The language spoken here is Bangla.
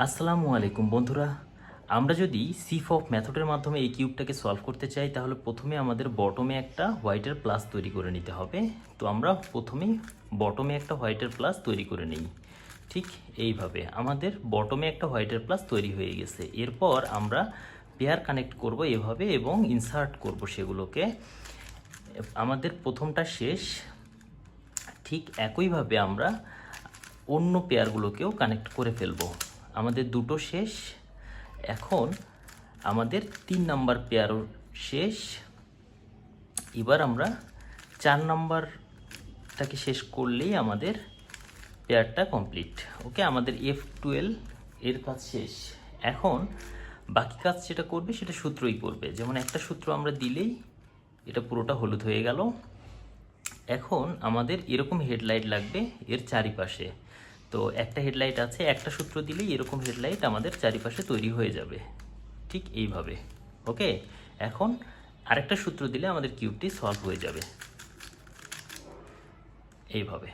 আসসালামু আলাইকুম বন্ধুরা। আমরা যদি সিফ অফ মেথডের মাধ্যমে এই কিউবটাকে সলভ করতে চাই, তাহলে প্রথমে আমাদের বটমে একটা হোয়াইটের প্লাস তৈরি করে নিতে হবে। তো আমরা প্রথমে বটমে একটা হোয়াইটের প্লাস তৈরি করে নিই। ঠিক এইভাবে আমাদের বটমে একটা হোয়াইটের প্লাস তৈরি হয়ে গেছে। এরপর আমরা পেয়ার কানেক্ট করব এভাবে এবং ইনসার্ট করব সেগুলোকে। আমাদের প্রথমটা শেষ। ঠিক একইভাবে আমরা অন্য পেয়ারগুলোকেও কানেক্ট করে ফেলব। আমাদের দুটো শেষ। এখন আমাদের তিন নাম্বার পেয়ারও শেষ। এবার আমরা চার নাম্বারটাকে শেষ করলেই আমাদের পেয়ারটা কমপ্লিট। ওকে, আমাদের এফ টুয়েলভ এর কাজ শেষ। এখন বাকি কাজ যেটা করবে সেটা সূত্রই করবে। যেমন একটা সূত্র আমরা দিলেই এটা পুরোটা হলুদ হয়ে গেল। এখন আমাদের এরকম হেডলাইট লাগবে এর চারিপাশে। তো একটা হেডলাইট আছে, একটা সূত্র দিলেই এরকম হেডলাইট আমাদের চারিপাশে তৈরি হয়ে যাবে। ঠিক এইভাবে ওকে এখন আরেকটা সূত্র দিলে আমাদের কিউবটি সলভ হয়ে যাবে। এইভাবে।